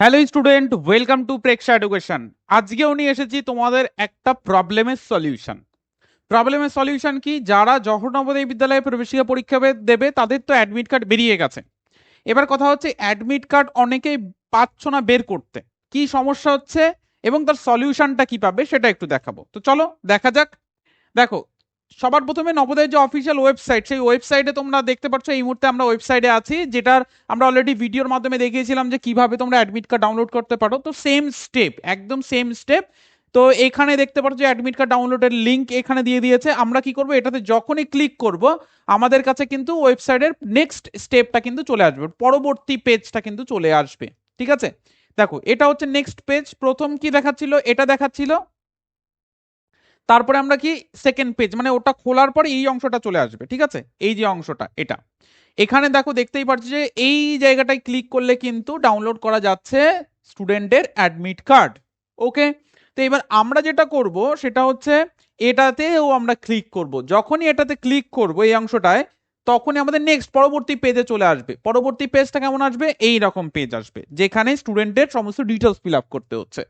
Hello student welcome to Preksha education আজকেও নিয়ে এসেছি তোমাদের একটা প্রবলেমের সলিউশন প্রবলেমের সলিউশন কি? যারা জহর নবোদয় বিদ্যালয়ে প্রবেশিকা পরীক্ষা দেবে, তাদের তো অ্যাডমিট কার্ড বেরিয়ে গেছে। এবার কথা হচ্ছে অ্যাডমিট কার্ড অনেকেই পাচ্ছ না বের করতে। কি সমস্যা হচ্ছে এবং তার সলিউশনটা কি পাবে, সেটা একটু দেখাবো। তো চলো, দেখা যাক। দেখো সবার প্রথমে নবোদয়ের যে অফিসিয়াল ওয়েবসাইট সেই ওয়েবসাইটে তোমরা দেখতে পাচ্ছ এই মুহূর্তে আমরা ওয়েবসাইটে আছি, যেটার আমরা অলরেডি ভিডিওর মাধ্যমে দেখিয়েছিলাম যে কীভাবে তোমরা অ্যাডমিট কার্ড ডাউনলোড করতে পারো। তো সেম স্টেপ একদম সেম স্টেপ তো এখানে দেখতে পাচ্ছ যে অ্যাডমিট কার্ড ডাউনলোডের লিঙ্ক এখানে দিয়ে দিয়েছে। আমরা কি করব, এটাতে যখনই ক্লিক করব, আমাদের কাছে কিন্তু ওয়েবসাইটের নেক্সট স্টেপটা কিন্তু চলে আসবে, পরবর্তী পেজটা কিন্তু চলে আসবে। ঠিক আছে? দেখো, এটা হচ্ছে নেক্সট পেজ প্রথম কি দেখাচ্ছিল? এটা দেখাচ্ছিল তারপরে আমরা কি সেকেন্ড পেজ মানে ওটা খোলার পরে এই অংশটা চলে আসবে, ঠিক আছে? এই যে অংশটা, এটা। এখানে দেখো দেখতেই পাচ্ছি যে এই জায়গাটায় ক্লিক করলে কিন্তু ডাউনলোড করা যাচ্ছে স্টুডেন্টের অ্যাডমিট কার্ড ওকে তো এবার আমরা যেটা করব সেটা হচ্ছে এটাতেও আমরা ক্লিক করব। যখনই এটাতে ক্লিক করব এই অংশটায় তখনই আমাদের নেক্সট পরবর্তী পেজে চলে আসবে। পরবর্তী পেজটা কেমন আসবে? এই রকম পেজ আসবে, যেখানে স্টুডেন্টের সমস্ত ডিটেলস ফিল আপ করতে হচ্ছে।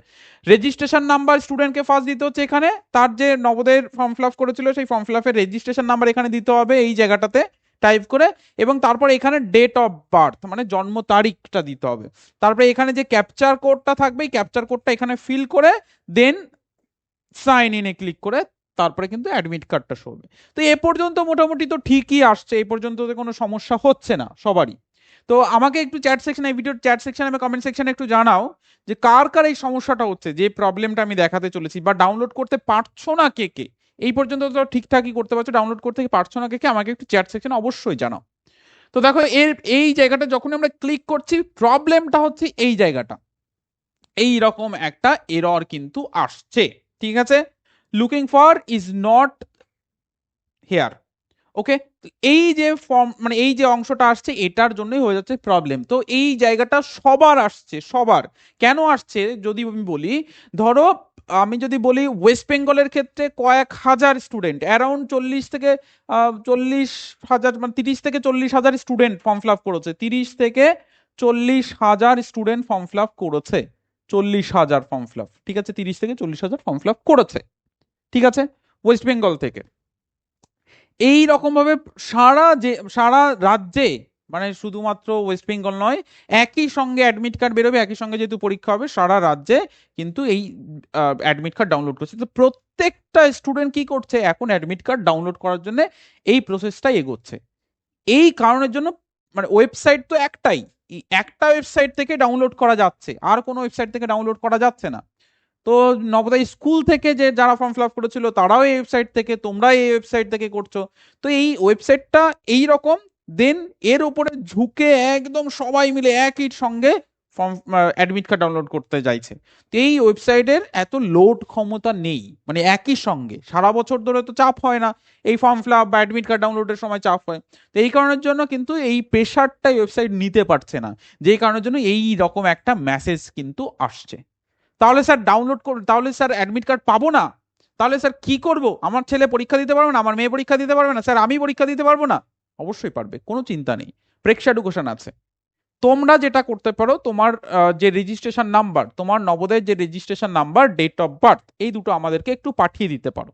রেজিস্ট্রেশন নাম্বার স্টুডেন্টকে ফার্স্ট দিতে হচ্ছে এখানে, তার যে নবোদয়ের ফর্ম ফিল আপ করেছিল, সেই ফর্ম ফিল আপের রেজিস্ট্রেশন নাম্বার এখানে দিতে হবে এই জায়গাটাতে টাইপ করে, এবং তারপর এখানে ডেট অফ বার্থ মানে জন্ম তারিখটা দিতে হবে। তারপরে এখানে যে ক্যাপচার কোডটা থাকবে, এই ক্যাপচার কোডটা এখানে ফিল করে দেন সাইন ইনে ক্লিক করে তারপরে কিন্তু অ্যাডমিট কার্ডটা শো হবে। তো এ পর্যন্ত মোটামুটি তো ঠিকই আসছে এই পর্যন্ত তো কোনো সমস্যা হচ্ছে না সবারই। তো আমাকে একটু চ্যাট সেকশন এই ভিডিওর চ্যাট সেকশন আমি কমেন্ট সেকশনে একটু জানাও যে কার কার এই সমস্যাটা হচ্ছে, যে প্রবলেমটা আমি দেখাতে চলেছি বা ডাউনলোড করতে পারছ না কে কে? এই পর্যন্ত তো ঠিকঠাকই করতে পারছ ডাউনলোড করতে পারছ না কে কে, আমাকে একটু চ্যাট সেকশনে অবশ্যই জানাও। তো দেখো, এর, এই জায়গাটা যখন আমরা ক্লিক করছি প্রবলেমটা হচ্ছে এই জায়গাটা। এই রকম একটা এরর কিন্তু আসছে, ঠিক আছে? Looking for is not here okay এই যে ফর্ম মানে এই যে অংশটা আসছে, এটার জন্যই হয়ে যাচ্ছে প্রবলেম তো এই জায়গাটা সবার আসছে, সবার। কেন আসছে? যদি আমি বলি, ধরো, আমি যদি বলি ওয়েস্ট বেঙ্গলের ক্ষেত্রে কয়েক হাজার স্টুডেন্ট অ্যারাউন্ড চল্লিশ থেকে চল্লিশ হাজার মানে তিরিশ থেকে চল্লিশ হাজার স্টুডেন্ট ফর্ম ফিল আপ করেছে। তিরিশ থেকে চল্লিশ হাজার স্টুডেন্ট ফর্ম ফিল আপ করেছে। চল্লিশ হাজার ফর্ম ফিল আপ ঠিক আছে? তিরিশ থেকে চল্লিশ হাজার ফর্ম ফিল আপ করেছে। ঠিক আছে? ওয়েস্ট বেঙ্গল থেকে। এই রকম ভাবে সারা যে, সারা রাজ্যে মানে শুধুমাত্র ওয়েস্ট বেঙ্গল নয়, একই সঙ্গে অ্যাডমিট কার্ড বেরোবে, একই সঙ্গে যেহেতু পরীক্ষা হবে, সারা রাজ্যে কিন্তু এই অ্যাডমিট কার্ড ডাউনলোড করছে। তো প্রত্যেকটা স্টুডেন্ট কি করছে? এখন অ্যাডমিট কার্ড ডাউনলোড করার জন্য এই প্রসেসটাই এগোচ্ছে। এই কারণের জন্য মানে ওয়েবসাইট তো একটাই। একটা ওয়েবসাইট থেকে ডাউনলোড করা যাচ্ছে। আর কোনো ওয়েবসাইট থেকে ডাউনলোড করা যাচ্ছে না। তো নবোদয় স্কুল থেকে যে যারা ফর্ম ফিল আপ করেছিল, তারাও এই ওয়েবসাইট থেকে তোমরা এই ওয়েবসাইট থেকে করছ। তো এই ওয়েবসাইটটা এই রকম দেন এর উপরে ঝুঁকে একদম সবাই মিলে একই সঙ্গে ফর্ম অ্যাডমিট কার্ড ডাউনলোড করতে চাইছে তো এই ওয়েবসাইটের এত লোড ক্ষমতা নেই মানে একই সঙ্গে। সারা বছর ধরে তো চাপ হয় না, এই ফর্ম ফিল আপ বা অ্যাডমিট কার্ড ডাউনলোডের সময় চাপ হয়। তো এই কারণের জন্য কিন্তু এই প্রেশারটাই ওয়েবসাইট নিতে পারছে না। যেই কারণের জন্য এই রকম একটা মেসেজ কিন্তু আসছে। তাহলে স্যার ডাউনলোড কর, তাহলে স্যার অ্যাডমিট কার্ড পাবো না। তাহলে স্যার কি করব? আমার ছেলে পরীক্ষা দিতে পারবে না, আমার মেয়ে পরীক্ষা দিতে পারবে না, স্যার আমি পরীক্ষা দিতে পারব না? অবশ্যই পারবে, কোনো চিন্তা নেই। প্রেক্ষা এডুকেশন আছে। তোমরা যেটা করতে পারো, তোমার যে রেজিস্ট্রেশন নাম্বার তোমার নবোদয়ের যে registration number date of birth এই দুটো আমাদেরকে একটু পাঠিয়ে দিতে পারো।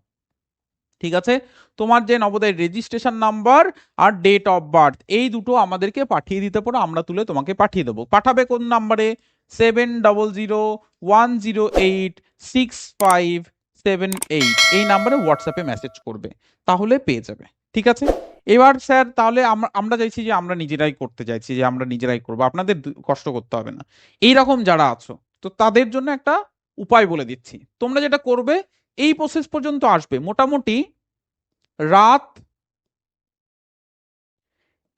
ঠিক আছে? তোমার যে নবোদয়ের রেজিস্ট্রেশন নাম্বার আর ডেট অফ বার্থ এই দুটো আমাদেরকে পাঠিয়ে দিতে পারো, আমরা তুলে তোমাকে পাঠিয়ে দেবো। পাঠাবে কোন নাম্বারে seven double zero one zero eight six five seven eight এই নাম্বারে হোয়াটসঅ্যাপে মেসেজ করবে, তাহলে পেয়ে যাবে, ঠিক আছে? এবার স্যার, তাহলে আমরা আমরা চাইছি যে আমরা নিজেরাই করতে চাইছি, যে আমরা নিজেরাই করব, আপনাদের কষ্ট করতে হবে না। এই রকম যারা আছো, তো তাদের জন্য একটা উপায় বলে দিচ্ছি। তোমরা যেটা করবে, এই প্রসেস পর্যন্ত আসবে। মোটামুটি রাত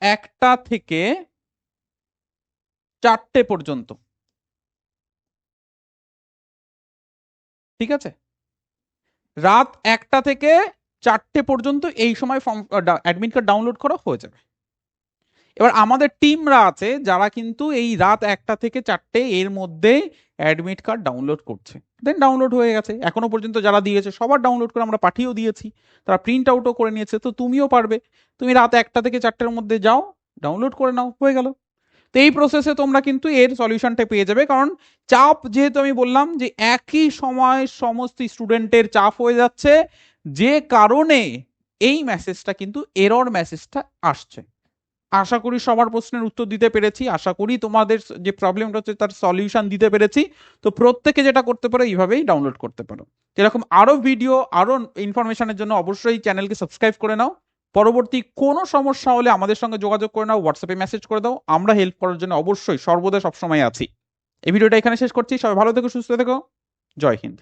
একটা থেকে চারটে পর্যন্ত। ঠিক আছে? রাত একটা থেকে চারটে পর্যন্ত এই সময় ফর্ম অ্যাডমিট কার্ড ডাউনলোড করা হয়ে যাবে। এবার আমাদের টিমরা আছে, যারা কিন্তু এই রাত একটা থেকে চারটে এর মধ্যে অ্যাডমিট কার্ড ডাউনলোড করছে। দেন ডাউনলোড হয়ে গেছে। এখনও পর্যন্ত যারা দিয়েছে, সবার ডাউনলোড করে আমরা পাঠিয়েও দিয়েছি। তারা প্রিন্ট আউটও করে নিয়েছে, তো তুমিও পারবে। তুমি রাত একটা থেকে চারটের মধ্যে যাও ডাউনলোড করে নাও, হয়ে গেল। তো এই প্রসেসে তোমরা কিন্তু এর সলিউশনটা পেয়ে যাবে। কারণ চাপ যেহেতু আমি বললাম যে একই সময় সমস্ত স্টুডেন্টের চাপ হয়ে যাচ্ছে, যে কারণে এই মেসেজটা কিন্তু এরর মেসেজটা আসছে। আশা করি সবার প্রশ্নের উত্তর দিতে পেরেছি। আশা করি তোমাদের যে প্রবলেমটা হচ্ছে তার সলিউশন দিতে পেরেছি। তো প্রত্যেকে যেটা করতে পারো, এইভাবেই ডাউনলোড করতে পারো। এরকম আরও ভিডিও আরও ইনফরমেশনের জন্য অবশ্যই চ্যানেলকে সাবস্ক্রাইব করে নাও। পরবর্তী কোনো সমস্যা হলে আমাদের সঙ্গে যোগাযোগ করে নাও হোয়াটসঅ্যাপে মেসেজ করে দাও। আমরা হেল্প করার জন্য অবশ্যই সর্বদা সবসময় আছি। এই ভিডিওটা এখানে শেষ করছি। সবাই ভালো থেকো, সুস্থ থেকো। জয় হিন্দ।